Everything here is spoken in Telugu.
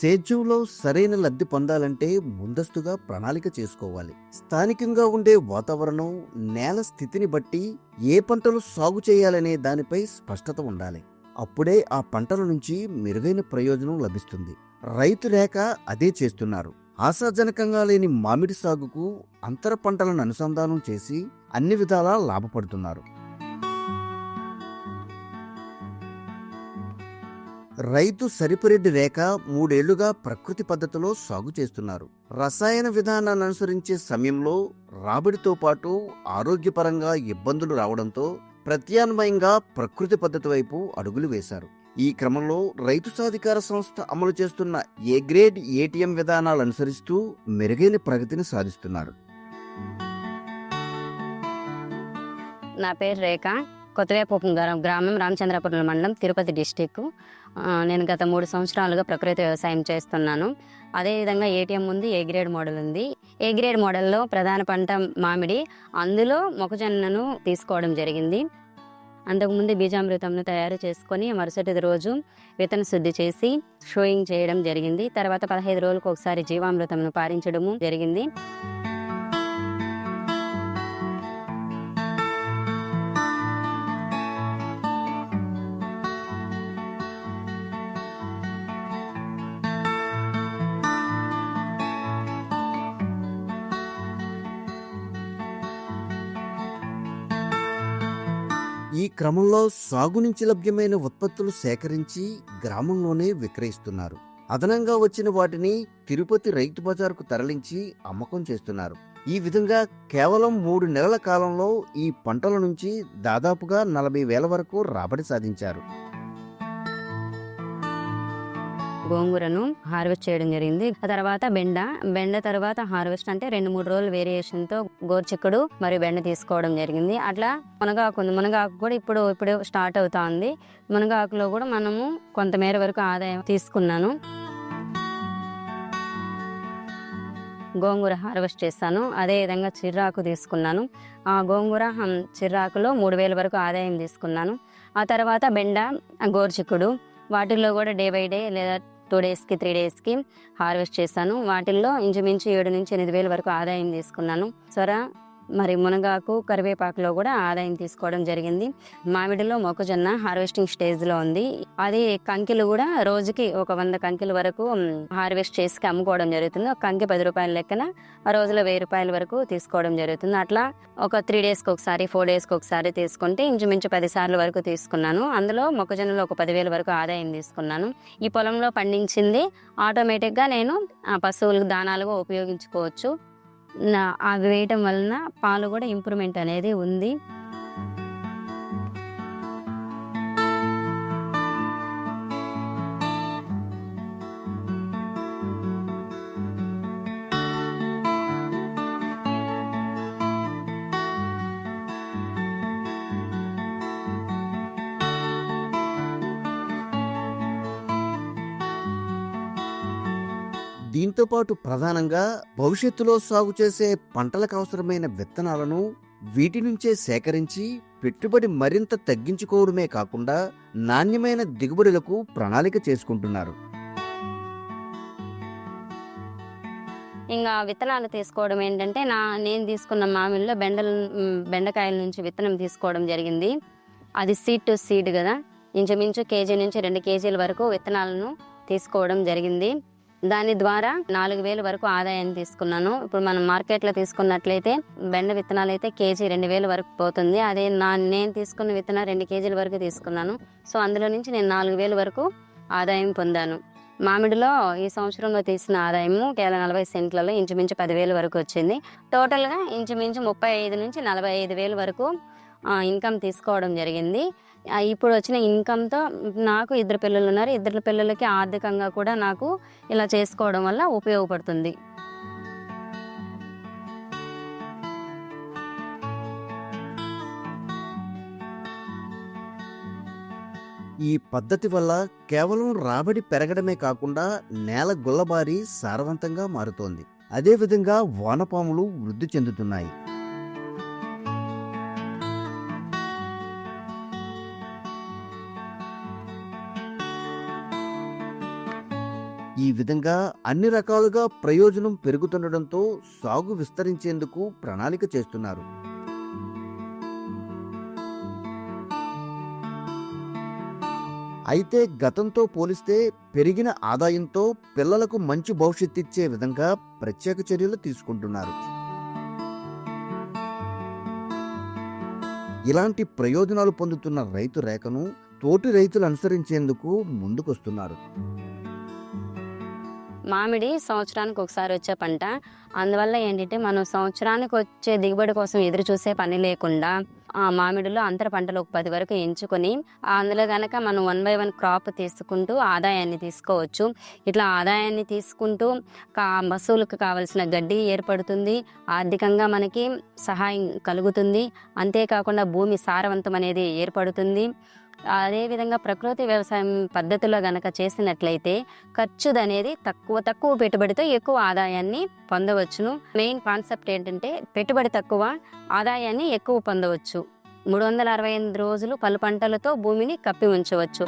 సేద్యంలో సరైన లబ్ధి పొందాలంటే ముందస్తుగా ప్రణాళిక చేసుకోవాలి. స్థానికంగా ఉండే వాతావరణం నేల స్థితిని బట్టి ఏ పంటలు సాగు చేయాలనే దానిపై స్పష్టత ఉండాలి. అప్పుడే ఆ పంటల నుంచి మెరుగైన ప్రయోజనం లభిస్తుంది. రైతు లేక అదే చేస్తున్నారు. ఆశాజనకంగా లేని మామిడి సాగుకు అంతర పంటలను అనుసంధానం చేసి అన్ని విధాలా లాభపడుతున్నారు. రైతు సరిపరెడ్డి రేఖ మూడేళ్ళుగా ప్రకృతి పద్ధతిలో సాగు చేస్తున్నారు. రసాయన విధానాన్ని అనుసరించే సమయంలో రాబడితో పాటు ఆరోగ్యపరంగా ఇబ్బందులు రావడంతో ప్రత్యామ్నాయంగా ప్రకృతి పద్ధతి వైపు అడుగులు వేశారు. ఈ క్రమంలో రైతు సాధికార సంస్థ అమలు చేస్తున్న ఏ గ్రేడ్ ఏటీఎం విధానాలు అనుసరిస్తూ మెరుగైన ప్రగతిని సాధిస్తున్నారు. నా పేరు రేఖ. కొత్తవేపు గ్రామం రామచంద్రపురం మండలం తిరుపతి డిస్టిక్. నేను గత మూడు సంవత్సరాలుగా ప్రకృతి వ్యవసాయం చేస్తున్నాను. అదేవిధంగా ఏటీఎం ఉంది ఏ గ్రేడ్ మోడల్ ఉంది. ఏ గ్రేడ్ మోడల్లో ప్రధాన పంట మామిడి అందులో మొక్కజొన్నను తీసుకోవడం జరిగింది. అంతకుముందు బీజామృతంను తయారు చేసుకొని మరుసటి రోజు విత్తన శుద్ధి చేసి షోయింగ్ చేయడం జరిగింది. తర్వాత పదహైదు రోజులకు ఒకసారి జీవామృతంను పారించడము జరిగింది. ఈ క్రమంలో సాగు నుంచి లభ్యమైన ఉత్పత్తులు సేకరించి గ్రామంలోనే విక్రయిస్తున్నారు. అదనంగా వచ్చిన వాటిని తిరుపతి రైతు బజార్కు తరలించి అమ్మకం చేస్తున్నారు. ఈ విధంగా కేవలం మూడు నెలల కాలంలో ఈ పంటల నుంచి దాదాపుగా నలభై వేల వరకు రాబడి సాధించారు. గోంగూరను హార్వెస్ట్ చేయడం జరిగింది. ఆ తర్వాత బెండ బెండ తర్వాత హార్వెస్ట్ అంటే రెండు మూడు రోజులు వేరియేషన్తో గోర్చిక్కుడు మరియు బెండ తీసుకోవడం జరిగింది. అట్లా మునగాకు ఉంది. మునగాకు కూడా ఇప్పుడు ఇప్పుడు స్టార్ట్ అవుతా ఉంది మునగాకులో కూడా మనము కొంతమేర వరకు ఆదాయం తీసుకున్నాను. గోంగూర హార్వెస్ట్ చేస్తాను. అదే విధంగా చిర్రాకు తీసుకున్నాను. ఆ గోంగూర చిర్రాకులో మూడు వేల వరకు ఆదాయం తీసుకున్నాను. ఆ తర్వాత బెండ గోర్చిక్కుడు వాటిల్లో కూడా డే బై డే లేదా టూ డేస్కి త్రీ డేస్కి హార్వెస్ట్ చేశాను. వాటిల్లో ఇంచుమించు ఏడు నుంచి ఎనిమిది వేల వరకు ఆదాయం తీసుకున్నాను. సొర మరి మునగాకు కరివేపాకులో కూడా ఆదాయం తీసుకోవడం జరిగింది. మామిడిలో మొక్కజొన్న హార్వెస్టింగ్ స్టేజ్లో ఉంది. అది కంకిలు కూడా రోజుకి ఒక వంద కంకిల వరకు హార్వెస్ట్ చేసి అమ్ముకోవడం జరుగుతుంది. ఒక కంకి పది రూపాయల లెక్కన ఆ రోజులో వెయ్యి రూపాయల వరకు తీసుకోవడం జరుగుతుంది. అట్లా ఒక త్రీ డేస్కి ఒకసారి ఫోర్ డేస్కి ఒకసారి తీసుకుంటే ఇంచుమించు పది సార్లు వరకు తీసుకున్నాను. అందులో మొక్కజొన్నలో ఒక పదివేల వరకు ఆదాయం తీసుకున్నాను. ఈ పొలంలో పండించింది ఆటోమేటిక్గా నేను ఆ పశువులకు దానాలుగా ఉపయోగించుకోవచ్చు. నా వేయటం వలన పాలు కూడా ఇంప్రూవ్మెంట్ అనేది ఉంది. దీంతో పాటు ప్రధానంగా భవిష్యత్తులో సాగు చేసే పంటలకు అవసరమైన విత్తనాలను వీటి నుంచే సేకరించి పెట్టుబడి మరింత తగ్గించుకోవడమే కాకుండా నాణ్యమైన దిగుబడులకు ప్రణాళిక చేసుకుంటున్నారు. ఇంకా విత్తనాలు తీసుకోవడం ఏంటంటే నా నేను తీసుకున్న మామిడిలో బెండల బెండకాయల నుంచి విత్తనం తీసుకోవడం జరిగింది. అది సీడ్ టు సీడ్ కదా. ఇంచుమించు కేజీ నుంచి రెండు కేజీల వరకు విత్తనాలను తీసుకోవడం జరిగింది. దాని ద్వారా నాలుగు వేలు వరకు ఆదాయాన్ని తీసుకున్నాను. ఇప్పుడు మనం మార్కెట్లో తీసుకున్నట్లయితే బెండ విత్తనాలు అయితే కేజీ రెండు వేలు వరకు పోతుంది. అదే నా నేను తీసుకున్న విత్తనాలు రెండు కేజీల వరకు తీసుకున్నాను. సో అందులో నుంచి నేను నాలుగు వేలు వరకు ఆదాయం పొందాను. మామిడిలో ఈ సంవత్సరంలో తీసిన ఆదాయము కేవలం నలభై సెంట్లలో ఇంచుమించు పదివేలు వరకు వచ్చింది. టోటల్గా ఇంచుమించు ముప్పై ఐదు నుంచి నలభై ఐదు వేలు వరకు ఇన్కమ్ తీసుకోవడం జరిగింది. ఇప్పుడు వచ్చిన ఇన్కమ్తో నాకు ఇద్దరు పిల్లలు ఉన్నారు. ఇద్దరు పిల్లలకి ఆర్థికంగా కూడా నాకు ఇలా చేసుకోవడం వల్ల ఉపయోగపడుతుంది. ఈ పద్ధతి వల్ల కేవలం రాబడి పెరగడమే కాకుండా నేల గుల్లబారి సారవంతంగా మారుతోంది. అదేవిధంగా వానపాములు వృద్ధి చెందుతున్నాయి. ఈ విధంగా అన్ని రకాలుగా ప్రయోజనం పెరుగుతుండడంతో సాగు విస్తరించేందుకు ప్రణాళిక చేస్తున్నారు. అయితే గతంతో పోలిస్తే పెరిగిన ఆదాయంతో పిల్లలకు మంచి భవిష్యత్తు ఇచ్చే విధంగా ప్రత్యేక చర్యలు తీసుకుంటున్నారు. ఇలాంటి ప్రయోజనాలు పొందుతున్న రైతు రేఖను తోటి రైతులు అనుసరించేందుకు ముందుకొస్తున్నారు. మామిడి సంవత్సరానికి ఒకసారి వచ్చే పంట. అందువల్ల ఏంటంటే మనం సంవత్సరానికి వచ్చే దిగుబడి కోసం ఎదురు చూసే పని లేకుండా ఆ మామిడిలో అంతర పంటలు ఒక పది వరకు ఎంచుకొని అందులో కనుక మనం వన్ బై వన్ క్రాప్ తీసుకుంటూ ఆదాయాన్ని తీసుకోవచ్చు. ఇట్లా ఆదాయాన్ని తీసుకుంటూ కా పశువులకు కావలసిన గడ్డి ఏర్పడుతుంది. ఆర్థికంగా మనకి సహాయం కలుగుతుంది. అంతేకాకుండా భూమి సారవంతం అనేది ఏర్పడుతుంది. అదేవిధంగా ప్రకృతి వ్యవసాయం పద్ధతిలో గనక చేసినట్లయితే ఖర్చుది అనేది తక్కువ తక్కువ పెట్టుబడితో ఎక్కువ ఆదాయాన్ని పొందవచ్చును. మెయిన్ కాన్సెప్ట్ ఏంటంటే పెట్టుబడి తక్కువ ఆదాయాన్ని ఎక్కువ పొందవచ్చు. మూడు వందల అరవై ఎనిమిది రోజులు పలు పంటలతో భూమిని కప్పి ఉంచవచ్చు.